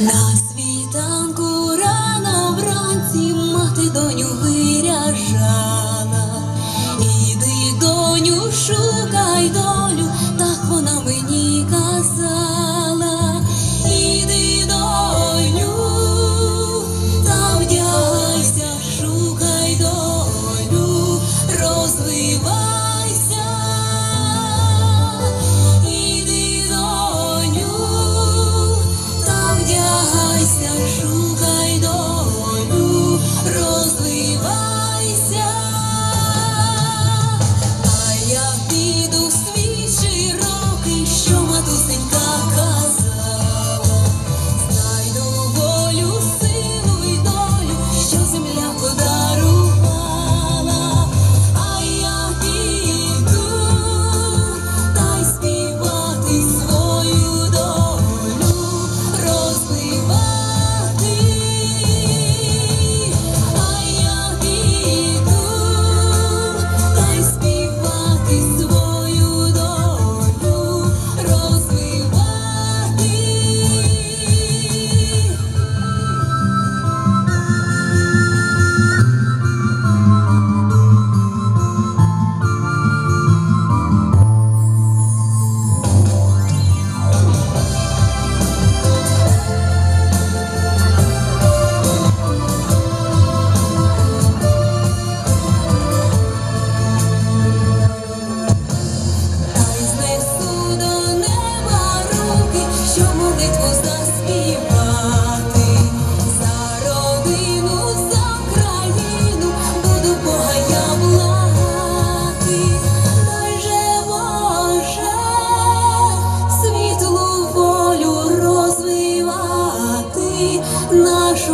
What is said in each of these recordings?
На світанку рано вранці мати доню ви. 树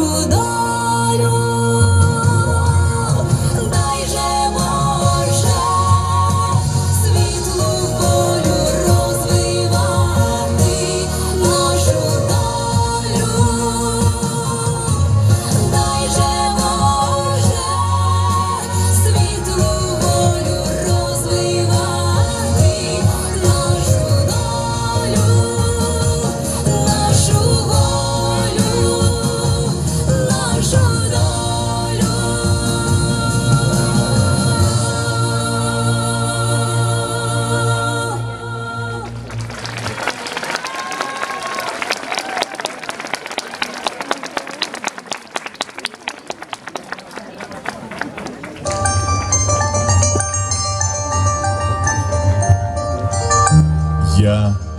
нашу uh,